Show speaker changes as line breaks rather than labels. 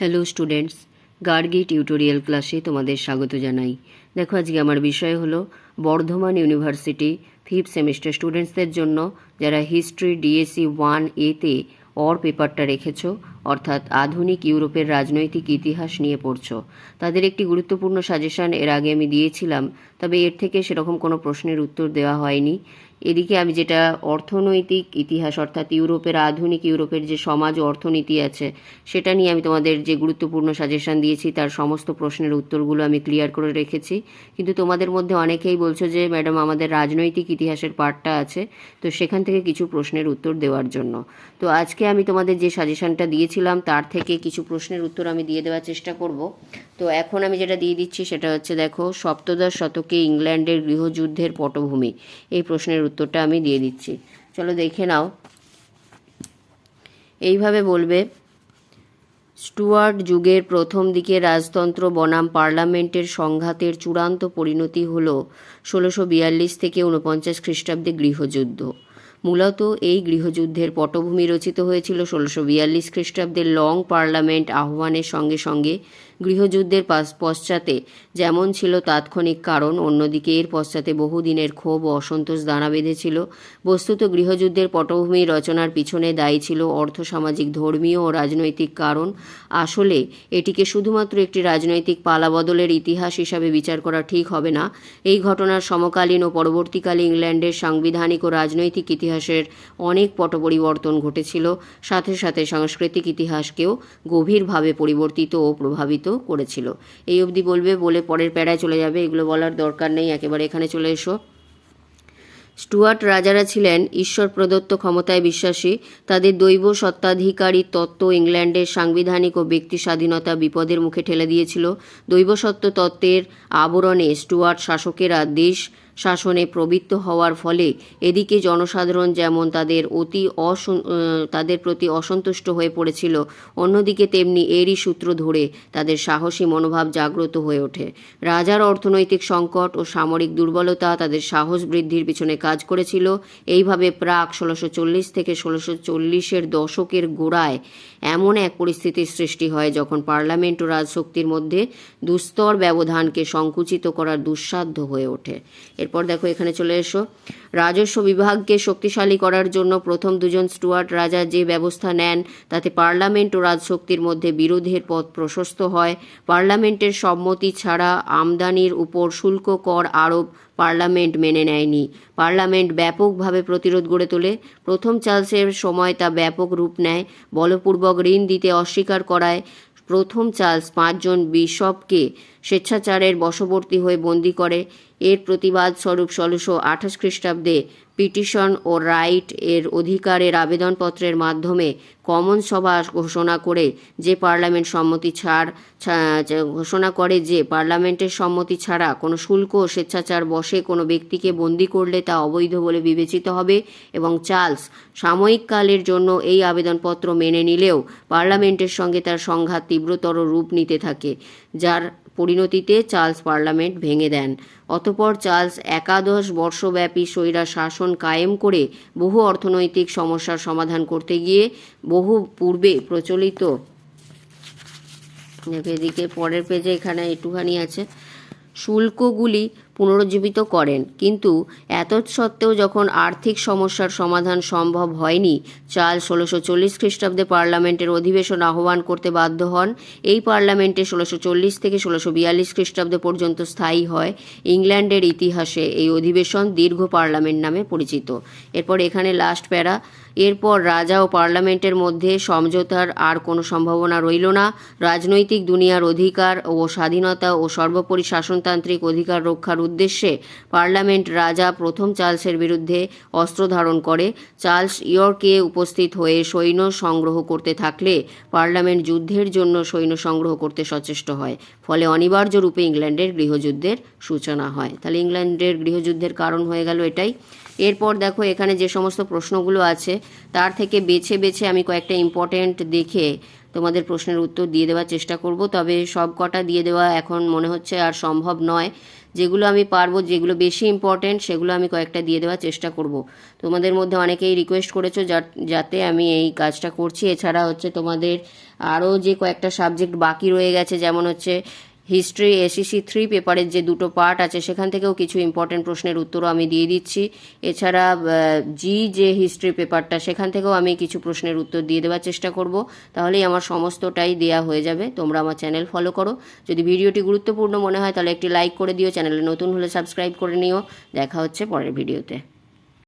Hello students Gargi tutorial ক্লাসে তোমাদের স্বাগত জানাই। দেখো, আজকে আমার বিষয় হলো বর্ধমান ইউনিভার্সিটি ফিফথ সেমিস্টার স্টুডেন্টসদের জন্য, যারা হিস্ট্রি ডিএসসি ওয়ান এতে অর পেপারটা রেখেছো অর্থাৎ আধুনিক ইউরোপের রাজনৈতিক ইতিহাস নিয়ে পড়ছ। তাদের একটি গুরুত্বপূর্ণ সাজেশন এর আগে আমি দিয়েছিলাম, তবে এর থেকে সেরকম কোনো প্রশ্নের উত্তর দেওয়া হয়নি। এদিকে আমি যেটা অর্থনৈতিক ইতিহাস, অর্থাৎ ইউরোপের আধুনিক ইউরোপের যে সমাজ ও অর্থনীতি আছে, সেটা নিয়ে আমি তোমাদের যে গুরুত্বপূর্ণ সাজেশন দিয়েছি, তার সমস্ত প্রশ্নের উত্তরগুলো আমি ক্লিয়ার করে রেখেছি। কিন্তু তোমাদের মধ্যে অনেকেই বলছো যে, ম্যাডাম, আমাদের রাজনৈতিক ইতিহাসের পার্টটা আছে। তো সেখান থেকে কিছু প্রশ্নের উত্তর দেওয়ার জন্য। তো আজকে আমি তোমাদের যে সাজেশনটা দিয়েছিলাম, তার থেকে কিছু প্রশ্নের উত্তর আমি দিয়ে দেওয়ার চেষ্টা করব। তো এখন আমি যেটা দিয়ে দিচ্ছি সেটা হচ্ছে, দেখো, সপ্তদশ শতকে ইংল্যান্ডের গৃহযুদ্ধের পটভূমি। এই প্রশ্নের উত্তরটা আমি দিয়ে দিচ্ছি। চলো দেখে নাও। এইভাবে বলবে, স্টুয়ার্ট যুগের প্রথম দিকে রাজতন্ত্র বনাম পার্লামেন্টের সংঘাতের চূড়ান্ত পরিণতি হল ষোলোশো বিয়াল্লিশ থেকে ঊনপঞ্চাশ খ্রিস্টাব্দে গৃহযুদ্ধ। মূলত এই গৃহযুদ্ধের পটভূমি রচিত হয়েছিল ষোলোশো বিয়াল্লিশ খ্রিস্টাব্দের লং পার্লামেন্ট আহ্বানের সঙ্গে সঙ্গে গৃহযুদ্ধের পাশ- পশ্চাতে যেমন ছিল তাৎক্ষণিক কারণ, অন্যদিকে এর পশ্চাতে বহুদিনের ক্ষোভ ও অসন্তোষ দানা বেঁধেছিল। বস্তুত গৃহযুদ্ধের পটভূমি রচনার পিছনে দায়ী ছিল অর্থসামাজিক ধর্মীয় ও রাজনৈতিক কারণ। আসলে এটিকে শুধুমাত্র একটি রাজনৈতিক পালাবদলের ইতিহাস হিসাবে বিচার করা ঠিক হবে না। এই ঘটনার সমকালীন ও পরবর্তীকালে ইংল্যান্ডের সাংবিধানিক ও রাজনৈতিক ইতিহাসের অনেক পট পরিবর্তন ঘটেছিল। সাথে সাথে সাংস্কৃতিক ইতিহাসকেও গভীরভাবে পরিবর্তিত ও প্রভাবিত করেছিল। এই অবধি বলবে, বলে পরের প্যারায় চলে যাবে, এগুলো বলার দরকার নেই, একেবারে এখানে চলে এসো। স্টুয়ার্ট রাজারা ছিলেন ঈশ্বর প্রদত্ত ক্ষমতায় বিশ্বাসী। তাদের দৈব সত্ত্বাধিকারী তত্ত্ব ইংল্যান্ডের সাংবিধানিক ও ব্যক্তি স্বাধীনতা বিপদের মুখে ঠেলে দিয়েছিল। দৈবসত্ত্ব তত্ত্বের আবরণে স্টুয়ার্ট শাসকেরা দেশ শাসনে প্রবৃত্ত হওয়ার ফলে এদিকে জনসাধারণ যেমন তাদের অতি তাদের প্রতি অসন্তুষ্ট হয়ে পড়েছিল, অন্যদিকে তেমনি এরই সূত্র ধরে তাদের সাহসী মনোভাব জাগ্রত হয়ে ওঠে। রাজার অর্থনৈতিক সংকট ও সামরিক দুর্বলতা তাদের সাহস বৃদ্ধির পিছনে কাজ করেছিল। এইভাবে প্রাক ষোলোশো চল্লিশ থেকে ষোলোশো চল্লিশের দশকের গোড়ায় এমন এক পরিস্থিতির সৃষ্টি হয় যখন পার্লামেন্ট ও রাজশক্তির মধ্যে দুস্তর ব্যবধানকে সংকুচিত করার দুঃসাধ্য হয়ে ওঠে। এরপর দেখো এখানে চলে এসো। রাজস্ব বিভাগকে শক্তিশালী করার জন্য প্রথম দুজন স্টুয়ার্ট রাজা যে ব্যবস্থা নেন, তাতে পার্লামেন্ট ও রাজশক্তির মধ্যে বিরোধের পথ প্রশস্ত হয়। পার্লামেন্টের সম্মতি ছাড়া আমদানির উপর শুল্ক কর আরোপ পার্লামেন্ট মেনে নেয়নি। পার্লামেন্ট ব্যাপকভাবে প্রতিরোধ গড়ে তোলে। প্রথম চার্লসের সময় তা ব্যাপক রূপ নেয়। বলপূর্বক ঋণ দিতে অস্বীকার করায়। প্রথম চার্লস পাঁচজন বিশপকে স্বেচ্ছাচারের বশবর্তী হয়ে বন্দি করে। এর প্রতিবাদ স্বরূপ ষোলোশো আঠাশ খ্রিস্টাব্দে পিটিশন ও রাইট এর অধিকারের আবেদনপত্রের মাধ্যমে কমন সভা ঘোষণা করে যে পার্লামেন্ট সম্মতি ছাড় ঘোষণা করে যে পার্লামেন্টের সম্মতি ছাড়া কোনো শুল্ক ও স্বেচ্ছাচার বসে কোনো ব্যক্তিকে বন্দি করলে তা অবৈধ বলে বিবেচিত হবে এবং চার্লস, সাময়িক কালের জন্য এই আবেদনপত্র মেনে নিলেও পার্লামেন্টের সঙ্গে তার সংঘাত তীব্রতর রূপ নিতে থাকে, যার পরিণতিতে চার্লস পার্লামেন্ট ভেঙে দেন। অতপর চার্লস একাদশ বর্ষব্যাপী স্বৈরা শাসন কায়েম করে বহু অর্থনৈতিক সমস্যার সমাধান করতে গিয়ে বহু পূর্বে প্রচলিত এদিকে পরের পেজে এখানে একটুখানি আছে। শুল্কগুলি পুনরুজ্জীবিত করেন। কিন্তু এত সত্ত্বেও যখন আর্থিক সমস্যার সমাধান সম্ভব হয়নি চার্ল ষোলোশো চল্লিশ খ্রিস্টাব্দে পার্লামেন্টের অধিবেশন আহ্বান করতে বাধ্য হন। এই পার্লামেন্টে ষোলোশো চল্লিশ থেকে ষোলোশো বিয়াল্লিশ খ্রিস্টাব্দ পর্যন্ত স্থায়ী হয়। ইংল্যান্ডের ইতিহাসে এই অধিবেশন দীর্ঘ পার্লামেন্ট নামে পরিচিত। এরপর এখানে লাস্ট প্যারা। এরপর রাজা ও পার্লামেন্টের মধ্যে সমঝোতার আর কোনো সম্ভাবনা রইল না। রাজনৈতিক দুনিয়ার অধিকার ও স্বাধীনতা ও সর্বোপরি শাসনতান্ত্রিক অধিকার রক্ষার উদ্দেশ্যে পার্লামেন্ট রাজা প্রথম চার্লসের বিরুদ্ধে অস্ত্র ধারণ করে। চার্লস ইয়র্কে উপস্থিত হয়ে সৈন্য সংগ্রহ করতে থাকলে পার্লামেন্ট যুদ্ধের জন্য সৈন্য সংগ্রহ করতে সচেষ্ট হয়। ফলে অনিবার্য রূপে ইংল্যান্ডের গৃহযুদ্ধের সূচনা হয়। তাহলে ইংল্যান্ডের গৃহযুদ্ধের কারণ হয়ে গেল এটাই। এরপর দেখো এখানে যে সমস্ত প্রশ্নগুলো আছে, তার থেকে বেছে বেছে আমি কয়েকটা ইম্পর্টেন্ট দেখে তোমাদের প্রশ্নের উত্তর দিয়ে দেওয়ার চেষ্টা করব। তবে সব কটা দিয়ে দেওয়া এখন মনে হচ্ছে আর সম্ভব নয়। যেগুলো আমি পারব, যেগুলো বেশি ইম্পর্ট্যান্ট সেগুলো আমি কয়েকটা দিয়ে দেওয়ার চেষ্টা করব। তোমাদের মধ্যে অনেকেই রিকোয়েস্ট করেছ যাতে আমি এই কাজটা করছি। এছাড়া হচ্ছে তোমাদের আরও যে কয়েকটা সাবজেক্ট বাকি রয়ে গেছে, যেমন হচ্ছে হিস্ট্রি, এসিসি, থ্রি পেপারের যে দুটো পার্ট আছে, সেখান থেকেও কিছু ইম্পর্টেন্ট প্রশ্নের উত্তরও আমি দিয়ে দিচ্ছি। এছাড়া জি যে হিস্ট্রি পেপারটা সেখান থেকেও আমি কিছু প্রশ্নের উত্তর দিয়ে দেওয়ার চেষ্টা করব। তাহলেই আমার সমস্তটাই দেয়া হয়ে যাবে। তোমরা আমার চ্যানেল ফলো করো। যদি ভিডিওটি গুরুত্বপূর্ণ মনে হয়, তাহলে একটি লাইক করে দিও। চ্যানেলে নতুন হলে সাবস্ক্রাইব করে নিও। দেখা হচ্ছে পরের ভিডিওতে।